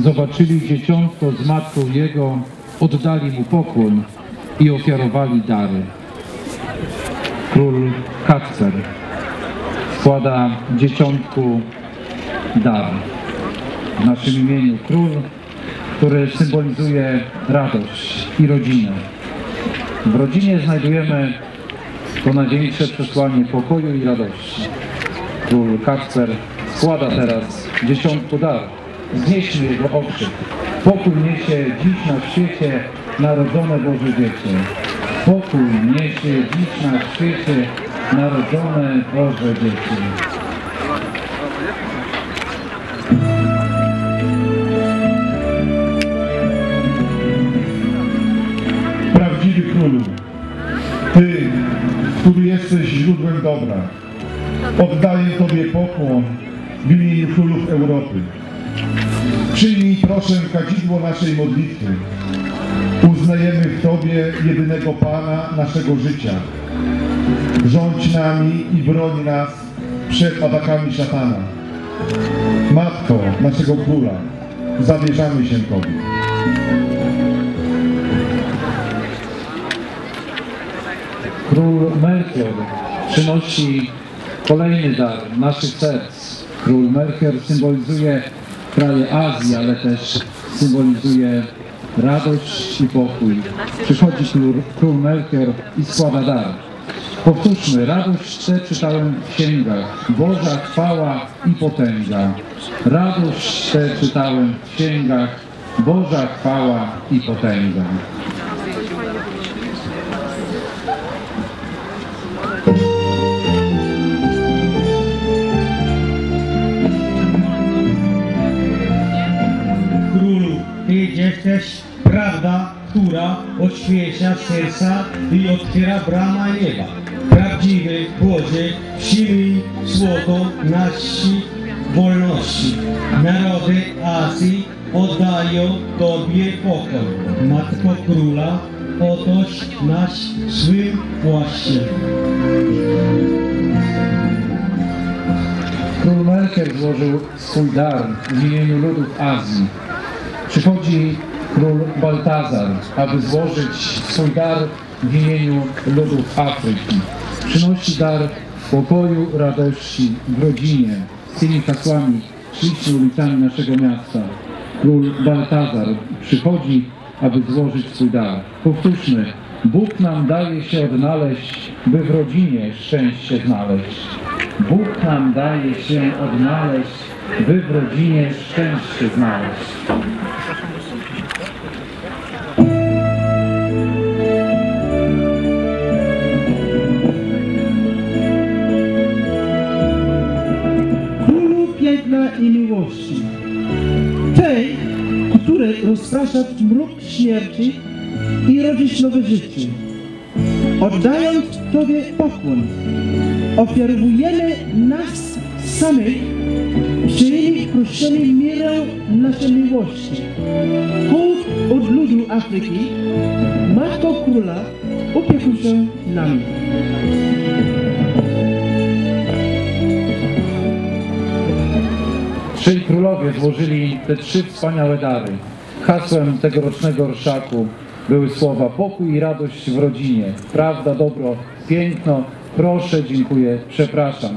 zobaczyli dzieciątko z matką jego, oddali mu pokłon i ofiarowali dary. Król Kacper składa dzieciątku dar w naszym imieniu. Król, który symbolizuje radość i rodzinę. W rodzinie znajdujemy to największe przesłanie pokoju i radości. Król Kacper składa teraz dziesiątku dar. Znieśmy jego okrzyk. Pokój niesie dziś na świecie narodzone Boże Dziecię. Pokój niesie dziś na świecie narodzone Boże Dziecię. Prawdziwy królu, Ty, który jesteś źródłem dobra, oddaję Tobie pokłon w imieniu królów Europy. Przyjmij proszę kadzidło naszej modlitwy. Uznajemy w Tobie jedynego Pana naszego życia. Rządź nami i broń nas przed atakami szatana. Matko naszego króla, zawierzamy się Tobie. Król Melchior przynosi kolejny dar naszych serc. Król Melchior symbolizuje kraje Azji, ale też symbolizuje radość i pokój. Przychodzi król, Melchior i składa dar. Powtórzmy, radość tę czytałem w księgach, Boża chwała i potęga. Radość tę czytałem w księgach, Boża chwała i potęga. Ty jesteś prawda, która oświeca serca i otwiera brama nieba. Prawdziwy Boże, przyjmij słowo naszej wolności. Narody Azji oddają Tobie pokój. Matko Króla, otoż nas swym płaszczem. Król Melchior złożył swój dar w imieniu ludów Azji. Przychodzi król Baltazar, aby złożyć swój dar w imieniu ludów Afryki. Przynosi dar pokoju, radości w rodzinie. Z tymi hasłami szliśmy ulicami naszego miasta. Król Baltazar przychodzi, aby złożyć swój dar. Powtórzmy, Bóg nam daje się odnaleźć, by w rodzinie szczęście znaleźć. Bóg nam daje się odnaleźć, by w rodzinie szczęście znaleźć. Miłości, tej, który rozprasza mruk śmierci i rodzisz nowe życie. Oddając Tobie pokłon, ofiarowujemy nas samych, przyjęli proszeni mirę naszej miłości. Hołd od ludu Afryki, Matko Króla, opiekuj się nami. Trzej królowie złożyli te trzy wspaniałe dary. Hasłem tegorocznego orszaku były słowa pokój i radość w rodzinie, prawda, dobro, piękno, proszę, dziękuję, przepraszam.